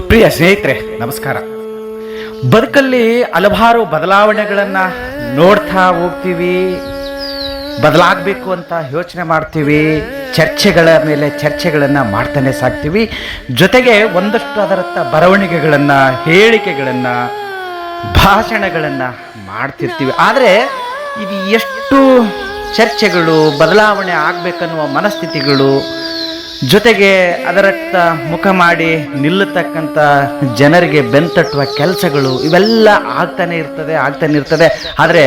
ಪ್ರಿಯ ಸ್ನೇಹಿತರೆ, ನಮಸ್ಕಾರ. ಬದುಕಲ್ಲಿ ಹಲವಾರು ಬದಲಾವಣೆಗಳನ್ನು ನೋಡ್ತಾ ಹೋಗ್ತೀವಿ. ಬದಲಾಗಬೇಕು ಅಂತ ಯೋಚನೆ ಮಾಡ್ತೀವಿ. ಚರ್ಚೆಗಳ ಮೇಲೆ ಚರ್ಚೆಗಳನ್ನು ಮಾಡ್ತಾನೆ ಸಾಕ್ತೀವಿ ಜೊತೆಗೆ ಒಂದಷ್ಟು ಅದರತ್ತ ಬರವಣಿಗೆಗಳನ್ನು, ಹೇಳಿಕೆಗಳನ್ನು, ಭಾಷಣಗಳನ್ನು ಮಾಡ್ತಿರ್ತೀವಿ. ಆದರೆ ಇದು ಎಷ್ಟು ಚರ್ಚೆಗಳು, ಬದಲಾವಣೆ ಆಗಬೇಕನ್ನುವ ಮನಸ್ಥಿತಿಗಳು ಜೊತೆಗೆ ಅದರತ್ತ ಮುಖ ಮಾಡಿ ನಿಲ್ಲತಕ್ಕಂಥ ಜನರಿಗೆ ಬೆಂತಟ್ಟುವ ಕೆಲಸಗಳು ಇವೆಲ್ಲ ಆಗ್ತಾನೆ ಇರ್ತದೆ ಆಗ್ತಾನೆ ಇರ್ತದೆ. ಆದರೆ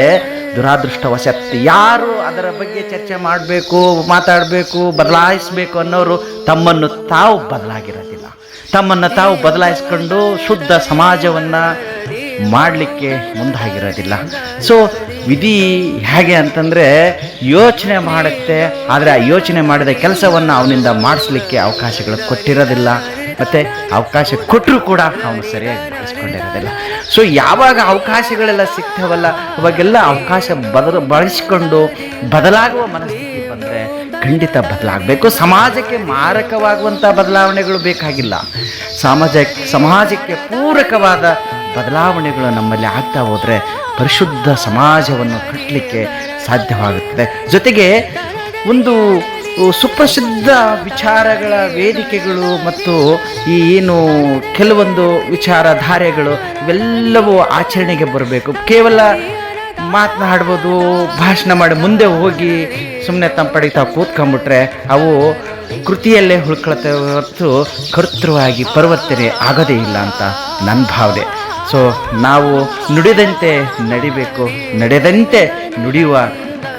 ದುರಾದೃಷ್ಟವಶತ್ ಯಾರು ಅದರ ಬಗ್ಗೆ ಚರ್ಚೆ ಮಾಡಬೇಕು, ಮಾತಾಡಬೇಕು, ಬದಲಾಯಿಸಬೇಕು ಅನ್ನೋರು ತಮ್ಮನ್ನು ತಾವು ಬದಲಾಗಿರೋದಿಲ್ಲ. ತಮ್ಮನ್ನು ತಾವು ಬದಲಾಯಿಸ್ಕೊಂಡು ಶುದ್ಧ ಸಮಾಜವನ್ನು ಮಾಡಲಿಕ್ಕೆ ಮುಂದಾಗಿರೋದಿಲ್ಲ. ಸೊ ವಿಧಿ ಹೇಗೆ ಅಂತಂದರೆ ಯೋಚನೆ ಮಾಡುತ್ತೆ, ಆದರೆ ಆ ಯೋಚನೆ ಮಾಡಿದ ಕೆಲಸವನ್ನು ಅವನಿಂದ ಮಾಡಿಸ್ಲಿಕ್ಕೆ ಅವಕಾಶಗಳು ಕೊಟ್ಟಿರೋದಿಲ್ಲ. ಮತ್ತು ಅವಕಾಶ ಕೊಟ್ಟರೂ ಕೂಡ ಅವನು ಸರಿಯಾಗಿ ಬಳಸ್ಕೊಂಡಿರೋದಿಲ್ಲ ಸೊ ಯಾವಾಗ ಅವಕಾಶಗಳೆಲ್ಲ ಸಿಗ್ತಾವಲ್ಲ, ಅವಾಗೆಲ್ಲ ಅವಕಾಶ ಬದಲು ಬಳಸಿಕೊಂಡು ಬದಲಾಗುವ ಮನಸ್ಥಿತಿ ಬಂದರೆ ಖಂಡಿತ ಬದಲಾಗಬೇಕು. ಸಮಾಜಕ್ಕೆ ಮಾರಕವಾಗುವಂಥ ಬದಲಾವಣೆಗಳು ಬೇಕಾಗಿಲ್ಲ. ಸಮಾಜ, ಸಮಾಜಕ್ಕೆ ಪೂರಕವಾದ ಬದಲಾವಣೆಗಳು ನಮ್ಮಲ್ಲಿ ಆಗ್ತಾ ಹೋದರೆ ಪರಿಶುದ್ಧ ಸಮಾಜವನ್ನು ಕಟ್ಟಲಿಕ್ಕೆ ಸಾಧ್ಯವಾಗುತ್ತದೆ. ಜೊತೆಗೆ ಒಂದು ಸುಪ್ರಸಿದ್ಧ ವಿಚಾರಗಳ ವೇದಿಕೆಗಳು ಮತ್ತು ಈ ಏನು ಕೆಲವೊಂದು ವಿಚಾರಧಾರೆಗಳು ಇವೆಲ್ಲವೂ ಆಚರಣೆಗೆ ಬರಬೇಕು. ಕೇವಲ ಮಾತನಾಡ್ಬೋದು ಭಾಷಣ ಮಾಡಿ ಮುಂದೆ ಹೋಗಿ ಸುಮ್ಮನೆ ತಂಪಡಿ ತಾವು ಕೂತ್ಕೊಂಡ್ಬಿಟ್ರೆ ಅವು ಕೃತಿಯಲ್ಲೇ ಉಳ್ಕೊಳ್ತವೆ ಹೊರತು ಕರ್ತೃವಾಗಿ ಪರಿವರ್ತನೆ ಆಗೋದೇ ಇಲ್ಲ ಅಂತ ನನ್ನ ಭಾವನೆ. ಸೊ ನಾವು ನುಡಿದಂತೆ ನಡಿಬೇಕು, ನಡೆದಂತೆ ನುಡಿಯುವ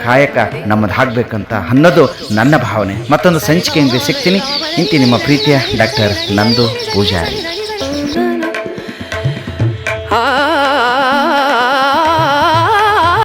ಕಾಯಕ ನಮ್ಮದಾಗಬೇಕಂತ ಅನ್ನೋದು ನನ್ನ ಭಾವನೆ. ಮತ್ತೊಂದು ಸಂಚಿಕೆಯಿಂದ ಸಿಗ್ತೀನಿ. ಇಂತಿ ನಿಮ್ಮ ಪ್ರೀತಿಯ ಡಾಕ್ಟರ್ ನಂದು ಪೂಜಾರಿ.